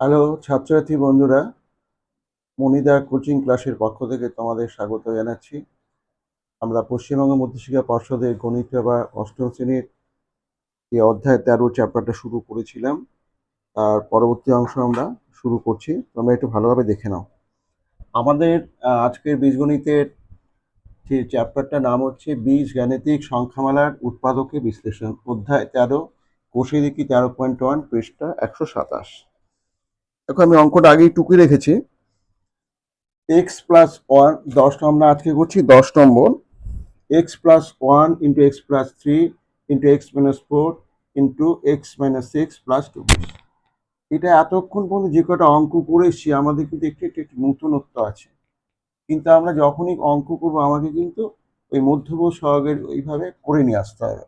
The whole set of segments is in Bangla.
হ্যালো, ছাত্রছাত্রী বন্ধুরা মণিদার কোচিং ক্লাসের পক্ষ থেকে তোমাদের স্বাগত জানাচ্ছি। আমরা পশ্চিমবঙ্গ মধ্যশিক্ষা পর্ষদের গণিত বিভাগ অষ্টম শ্রেণির এই অধ্যায় তেরো চ্যাপ্টারটা শুরু করেছিলাম। তার পরবর্তী অংশ আমরা শুরু করছি। তোমরা একটু ভালোভাবে দেখে নাও। আমাদের আজকের বীজগণিতের যে চ্যাপ্টারটার নাম হচ্ছে বীজ গাণিতিক সংখ্যামালার উৎপাদকে বিশ্লেষণ। অধ্যায় তেরো কোষে দেখি তেরো পয়েন্ট ওয়ান পৃষ্ঠা একশো সাতাশ। দেখো আমি অঙ্কটা আগেই টুকে রেখেছি। এক্স প্লাস ওয়ান দশ আমরা আজকে করছি, দশ নম্বর। X plus one into x plus three into x minus four into x minus six plus two এটা এতক্ষণ পর্যন্ত যে কটা অঙ্ক করেছি, আমাদের কিন্তু একটু একটু একটু নতুনত্ব আছে। কিন্তু আমরা যখনই অঙ্ক করব, আমাকে কিন্তু ওই মধ্যবর্তী সহগের ওইভাবে করে নিয়ে আসতে হবে।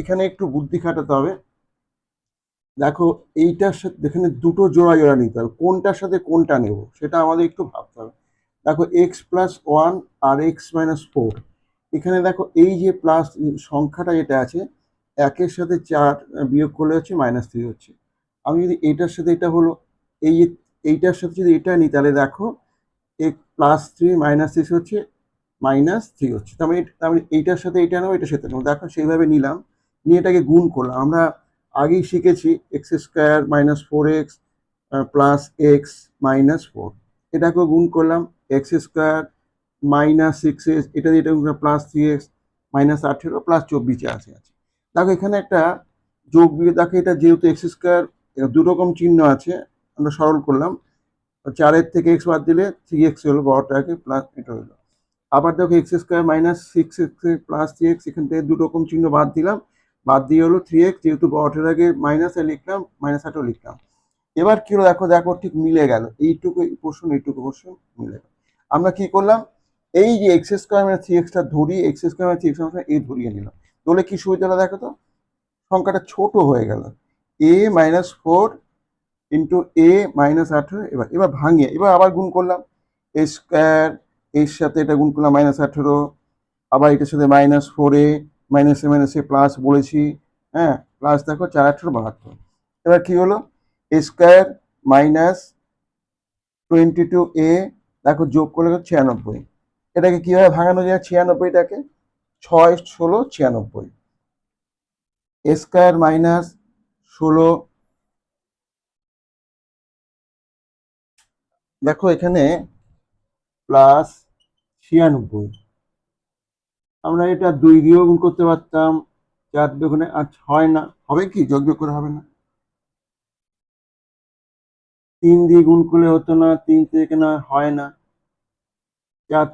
এখানে একটু বুদ্ধি খাটাতে হবে। দেখো, এইটার সাথে এখানে দুটো জোড়া জোড়া নিতে হবে, কোনটার সাথে কোনটা নেব, সেটা আমাদের একটু ভাবতে হবে। দেখো এক্স প্লাস ওয়ান আর এক্স মাইনাস ফোর এখানে দেখো, এই যে প্লাস সংখ্যাটা যেটা আছে, একের সাথে চার বিয়োগ করলে হচ্ছে মাইনাস থ্রি হচ্ছে। আমি যদি এইটার সাথে এটা হলো, এই এইটার সাথে যদি এটা নিই, তাহলে দেখো এক প্লাস থ্রি মাইনাস সিক্স হচ্ছে মাইনাস থ্রি হচ্ছে। তার মানে তার মানে এইটার সাথে এইটা নেব, এটার সাথে নেব। দেখো, সেইভাবে নিলাম, নিয়ে এটাকে গুণ করলাম। আমরা আগেই শিখেছি x square minus four x plus x minus four এটাকেও গুণ করলাম x square minus six x এটা দিয়ে এটা প্লাস থ্রি এক্স মাইনাস আঠেরো প্লাস চব্বিশে আছে আছে। দেখো, এখানে একটা যোগ বিয়োগ দেখো, এটা যেহেতু এক্স স্কোয়ার দু রকম চিহ্ন আছে, আমরা সরল করলাম। চারের থেকে এক্স বাদ দিলে থ্রি এক্স হলো বড়টাকে প্লাস এটা হলো। আবার দেখো x square minus six x plus three x এখান থেকে দু রকম চিহ্ন বাদ দিলাম। বাদ দিয়ে হলো থ্রি এক্স যেহেতু বড়টার আগে মাইনাসে লিখলাম মাইনাস আটও লিখলাম। এবার কি হলো, দেখো দেখো, ঠিক মিলে গেল। এইটুকু পোর্শন এইটুকু পোর্শন মিলে গেল। আমরা কি করলাম? এই যে এক্স স্কোয়ার মানে থ্রি এক্সটা ধরি এক্স স্কোয়ার মানে থ্রি এক্স এই ধরিয়ে নিলাম। তাহলে কি সুবিধা হলো দেখো তো? সংখ্যাটা ছোট হয়ে গেল। A minus four into a minus আঠেরো, এবার এবার ভাঙিয়ে, এবার আবার গুণ করলাম। এ স্কোয়ার এর সাথে এটা গুণ করলাম মাইনাস আঠেরো, আবার এটার সাথে মাইনাস ফোরে মাইনাসে মাইনাসে প্লাস বলেছি হ্যাঁ প্লাস দেখো চার আঠেরো, বাহাত্তর। এবার কি হলো? Square minus twenty two a দেখো যোগ করলে ছিয়ানব্বই। এটাকে কীভাবে ভাঙানো যায় ছিয়ানব্বইটাকে? ছয়, ষোলো, ছিয়ানব্বই। স্কোয়ার মাইনাস ষোলো, দেখো এখানে প্লাস ছিয়ানব্বই। আমরা এটা দুই দিয়েও গুণ করতে পারতাম, চার দুগুণে আর হয় না। হবে কি? যোগ বিয়োগ করে হবে না। তিন দিয়ে গুণ করলে হতো না, তিন থেকে না হয় না। চার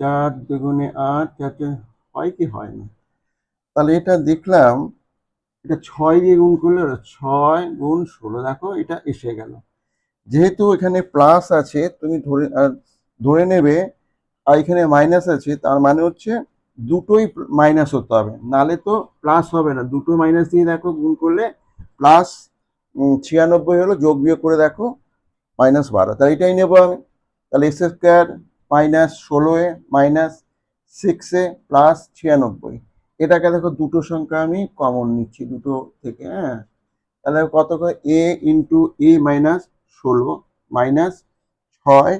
চার দুগুণে আট চারটে হয় কি? হয় না। তাহলে এটা দেখলাম, এটা ছয় দিয়ে গুণ করলে ছয় গুণ ষোলো। দেখো, এটা এসে গেল। যেহেতু এখানে প্লাস আছে, তুমি ধরে ধরে নেবে আর এখানে মাইনাস আছে, তার মানে হচ্ছে দুটোই মাইনাস হতে হবে। নালে তো প্লাস হবে না। দুটো মাইনাস দিয়ে দেখো, গুণ করলে প্লাস ছিয়ানব্বই হলো, যোগ বিয়োগ করে দেখো মাইনাস বারো। তাহলে এটাই নেব আমি। তাহলে এক্স স্কোয়ার মাইনাস ষোলো এ মাইনাস সিক্স প্লাস ছিয়ানব্বই। এটাকে দেখো, দুটো সংখ্যা আমি কমন নিচ্ছি, দুটো থেকে হ্যাঁ। তাহলে কত করে? এ ইন্টু এ মাইনাস ষোলো মাইনাস ছয়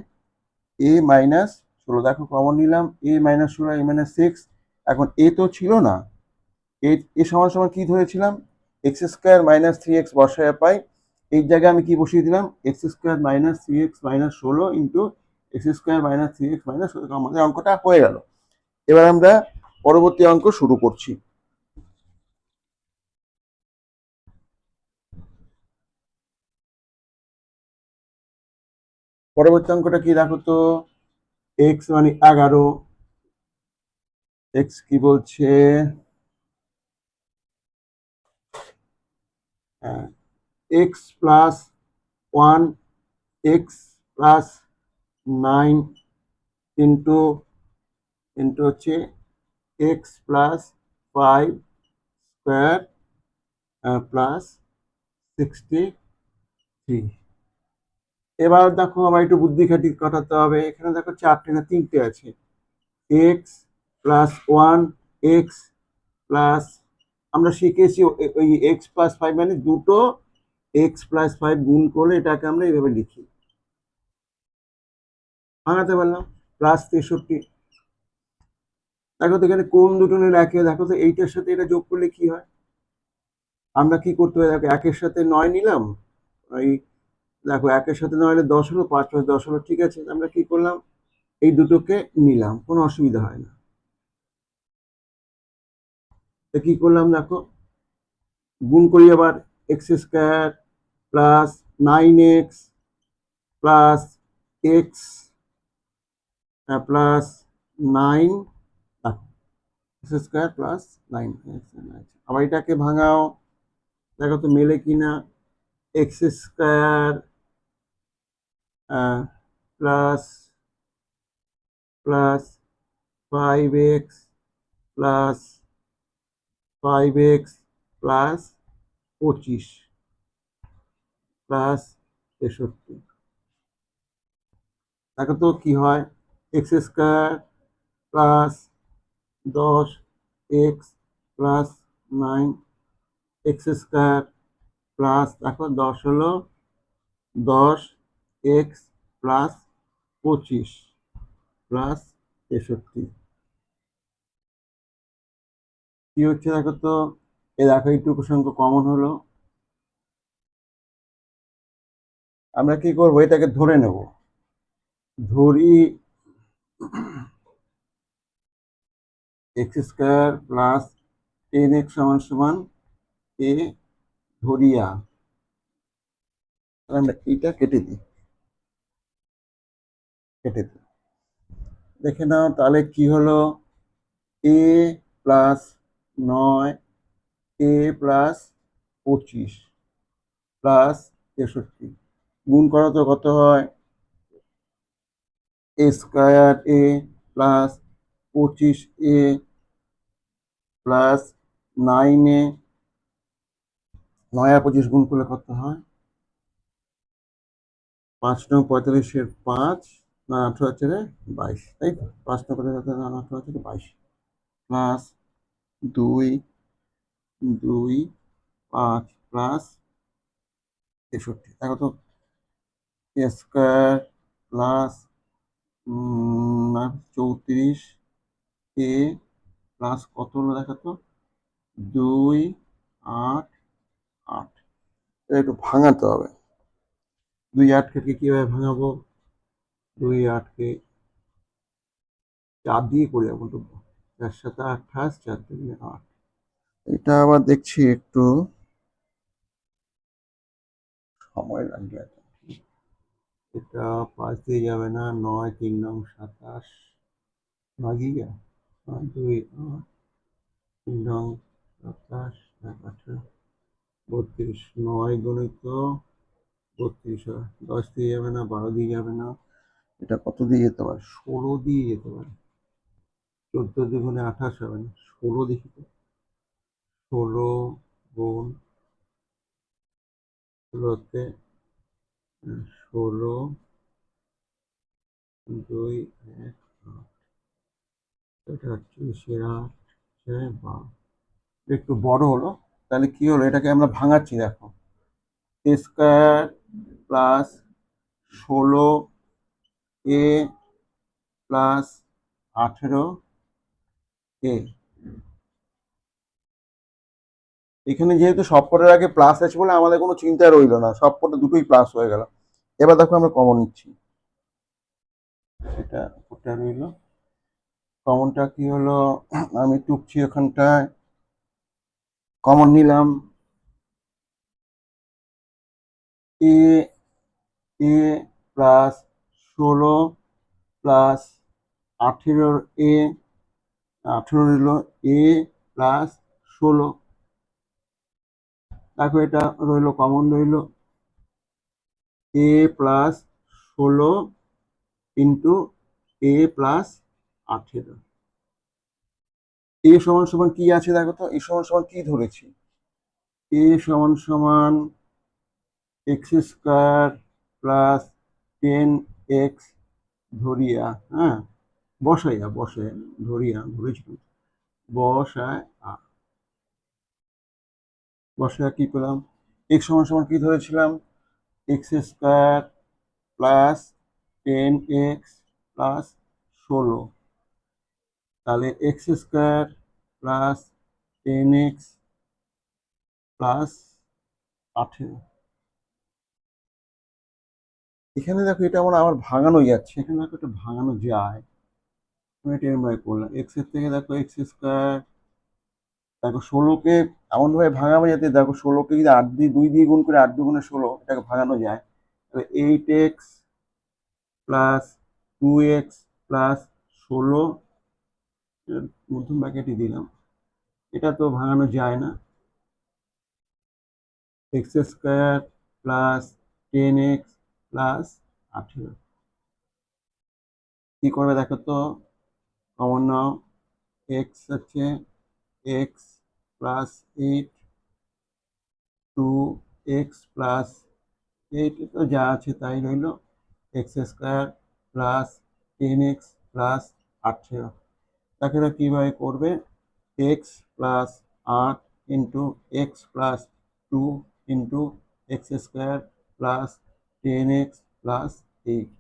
এ মাইনাস ষোলো দেখো কমন নিলাম এ মাইনাস ষোলো এ মাইনাস সিক্স এখন এ তো ছিল না। এ এ সমান সমান কী ধরেছিলাম? X square minus three x বসায় পাই। এই জায়গায় আমি কি বসিয়ে দিলাম? X square minus three x minus ষোলো into x square minus three x minus আমাদের অঙ্কটা হয়ে গেল। এবার আমরা পরবর্তী অঙ্ক শুরু করছি। পরবর্তী অঙ্কটা কি দেখো তো? এক্স মানে এগারো। এক্স কি বলছে? X plus one x plus nine into into হচ্ছে x plus five square plus sixty three এবার দেখো আবার একটু বুদ্ধি খাটি কাটাতে হবে। এখানে দেখো চারটে না তিনটে আছে। X plus one x plus আমরা শিখেছি ওই এক্স প্লাস ফাইভ মানে দুটো এক্স প্লাস ফাইভ গুণ করলে এটাকে আমরা এইভাবে লিখি। ভাঙাতে পারলাম? প্লাস তেষট্টি। দেখো তো এখানে কোন দুটো নিলে একে দেখো তো এইটার সাথে এটা যোগ করলে কি হয়? আমরা কি করতে পারি? দেখো একের সাথে নয় নিলাম। এই দেখো, একের সাথে নয় হলে দশ হলো, পাঁচ পাঁচ দশ হলো, ঠিক আছে, আমরা কি করলাম? এই দুটোকে নিলাম, কোনো অসুবিধা হয় না। তো কি করলাম দেখো? গুণ করি আবার x square plus nine x plus x plus nine x square plus nine, আবার এটাকে ভাঙাও। দেখো তো মেলে কিনা, x square plus plus five x plus five x plus পঁচিশ প্লাস তেষট্টি। দেখো তো কি হয়? এক্স স্কোয়ার প্লাস দশ x plus nine x square plus দেখো দশ হলো দশ এক্স প্লাস পঁচিশ প্লাস তেষট্টি। কি হচ্ছে দেখো তো? এ দেখো, এইটুকু কমন হলো। আমরা কি করব? এটাকে ধরে নেব। ধরি x square plus ten x সমান সমান এ ধরিয়া আমরা এইটা কেটে দিই। কেটে দিই। দেখে নাও তাহলে কি হলো? এ প্লাস নয় এ প্লাস পঁচিশ প্লাস তেষট্টি। গুণ করা তো কত হয়? এ স্কোয়ার এ প্লাস পঁচিশ এ প্লাস নাইন নয় আর পঁচিশ গুণ করলে কত হয়? পাঁচ নয় পঁয়তাল্লিশের পাঁচ। না আঠারো হচ্ছে রে বাইশ। তাই তো, পাঁচ নয় পঁয়তাল্লিশ না আঠারো হচ্ছে বাইশ। প্লাস দুই দুই, পাঁচ, প্লাস তেষট্টি। দেখো তো স্কোয়ার প্লাস চৌত্রিশ, এ প্লাস কত হলো দেখো তো? দুই, আট আট। এটা একটু ভাঙাতে হবে। দুই আটকে কীভাবে ভাঙাবো? দুই আটকে চার দিয়ে করে যাব তো চার সাথে আঠাশ চার দুই আট। এটা আবার দেখছি একটু সময় লাগবে এটা পাঁচ দিয়ে যাবে না, নয়, তিন নং সাতাশ। নয় দিয়ে যাবে নয়, দুই, আট, তিন নং সাতাশ এক আঠারো, বত্রিশ। নয় গণিত বত্রিশ দশ দিয়ে যাবে না, বারো দিয়ে যাবে না। এটা কত দিয়ে যেতে পারে? ষোলো দিয়ে যেতে পারে। চোদ্দ দুগুণে আঠাশ হবে না ষোলো দেখি তো। ষোলো গুণ ষোলোতে ষোলো দুই এক আট। এটা আটচল্লিশের আট ছয় বারো একটু বড় হলো। তাহলে কি হলো? এটাকে আমরা ভাঙাচ্ছি, দেখো। স্কোয়ার প্লাস ষোলো এ প্লাস আঠেরো এ এখানে যেহেতু সবকটার আগে প্লাস আছে বলে আমাদের কোনো চিন্তা রইল না সবকটা দুটোই প্লাস হয়ে গেল। এবার দেখো আমরা কমন নিচ্ছি। এটা ওটা রইল। কমনটা কি হলো? আমি টুকছি ওখানটায়। কমন নিলাম। এ এ প্লাস ষোলো প্লাস আঠেরোর এ আঠেরো রইল এ প্লাস ষোলো। দেখো এটা রইল কমন রইল এ প্লাস ষোলো ইন্টু এ প্লাস আঠেরো। এ সমান সমান কি আছে দেখো তো? এ সমান সমান কি ধরেছি? এ সমান সমান x square plus ten x ধরিয়া হ্যাঁ? বসাইয়া বসাইয়া ধরিয়া ধরেছি তো। বসায় আ। বসায় কি পেলাম? এক্স সমান সমান কি ধরেছিলাম? X square plus ten x plus ষোলো। তাহলে x square plus ten x plus আঠেরো। এখানে দেখো এটা আমার আবার ভাঙানো যাচ্ছে। এখানে দেখো এটা ভাঙানো যায়। আমি এটা এরম করলাম। এক্সের থেকে দেখো এক্স স্কোয়ার দেখো ষোলোকে এমনভাবে ভাঙাবো যাতে দেখো ষোলোকে যদি আট দিয়ে, দুই দিয়ে গুণ করে আট দুগুণে ষোলো, এটাকে ভাঙানো যায়। তাহলে eight x plus two x plus ষোলো মধ্যম ব্র্যাকেটই দিলাম। এটা তো ভাঙানো যায় না। X square plus ten x plus আঠেরো। কি করবে দেখো তো? কমন নাও। এক্স হচ্ছে x plus eight two x plus eight তো যা আছে তাই রইল। X square plus ten x plus আঠেরো। তাকে তো কীভাবে করবে? এক্স প্লাস আট into x plus two into x square plus ten x plus eight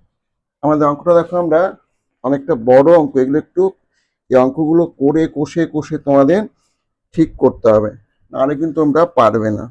আমাদের অঙ্কটা দেখো আমরা অনেকটা বড় অঙ্ক, এগুলো একটু এই অঙ্কগুলো করে কষে কষে তোমাদের ঠিক করতে হবে, নাহলে কিন্তু তোমরা পারবে না।